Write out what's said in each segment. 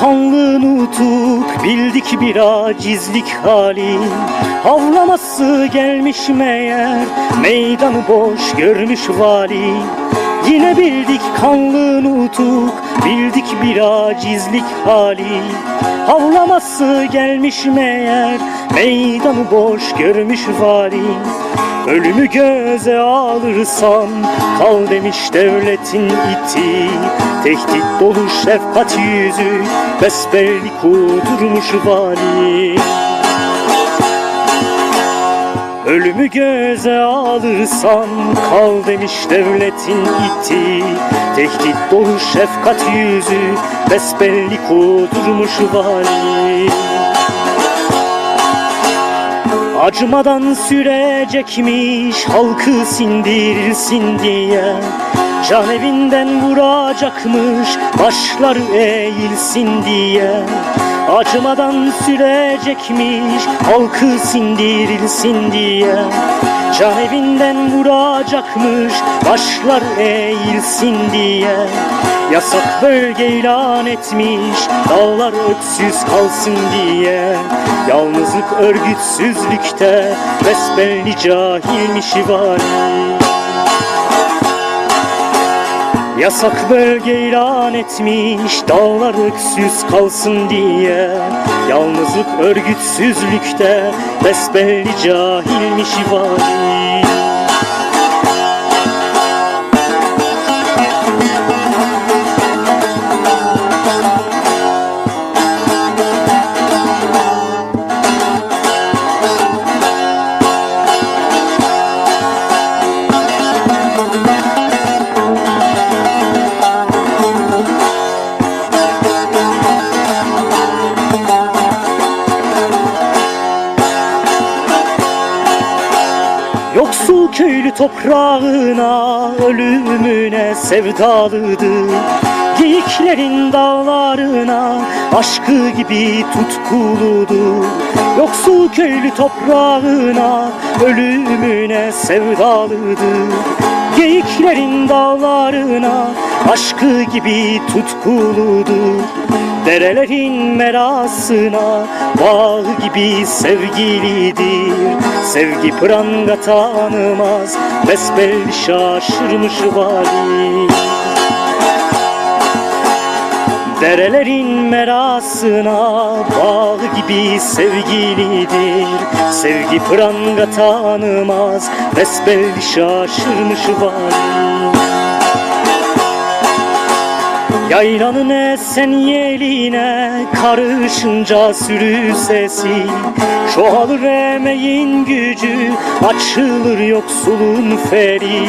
Kanlı nutuk bildik bir acizlik hali. Havlaması gelmiş meğer Meydanı boş görmüş vali. Yine bildik kanlı nutuk Bildik bir acizlik hali. Havlaması gelmiş meğer Meydanı boş görmüş vali. Ölümü göze alırsan Kal demiş devletin iti. Tehdit dolu şefkat yüzü Besbelli kudurmuş vali Ölümü göze alırsan kal demiş devletin iti. Tehdit dolu şefkat yüzü besbelli kudurmuş vali. Acımadan sürecekmiş halkı sindirsin diye. Can evinden vuracakmış başları eğilsin diye Acımadan sürecekmiş halkı sindirilsin diye. Can evinden vuracakmış başlar eğilsin diye. Yasak bölge ilan etmiş dağlar öksüz kalsın diye. Yalnızlık örgütsüzlükte besbelli cahilmiş vali Yasak bölge ilan etmiş dağlar öksüz kalsın diye. Yalnızlık örgütsüzlükte besbelli cahilmiş vali Yoksul köylü toprağına ölümüne sevdalıdır. Geyiklerin dağlarına aşkı gibi tutkuludur. Yoksul köylü toprağına ölümüne sevdalıdır. Geyiklerin dağlarına aşkı gibi tutkuludur Derelerin merasına bağ gibi sevgilidir. Sevgi pranga tanımaz besbelli şaşırmış vali. Derelerin merasına bağ gibi sevgilidir. Sevgi pranga tanımaz besbelli şaşırmış vali Yaylanın esen yeline karışınca sürü sesi. Çoğalır emeğin gücü açılır yoksulun feri.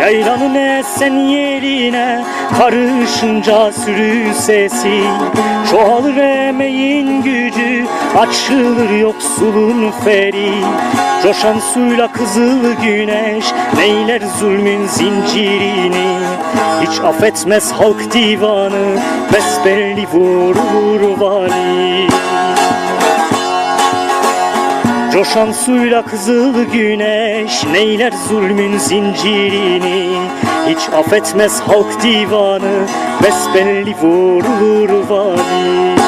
Yaylanın esen yeline karışınca sürü sesi. Çoğalır emeğin gücü açılır yoksulun feri. Coşan suyla kızıl güneş neyler zulmün zincirini Hiç affetmez halk divanı besbelli vurur vali. Coşan suyla kızıl güneş neyler zulmün zincirini. Hiç affetmez halk divanı besbelli vurur vali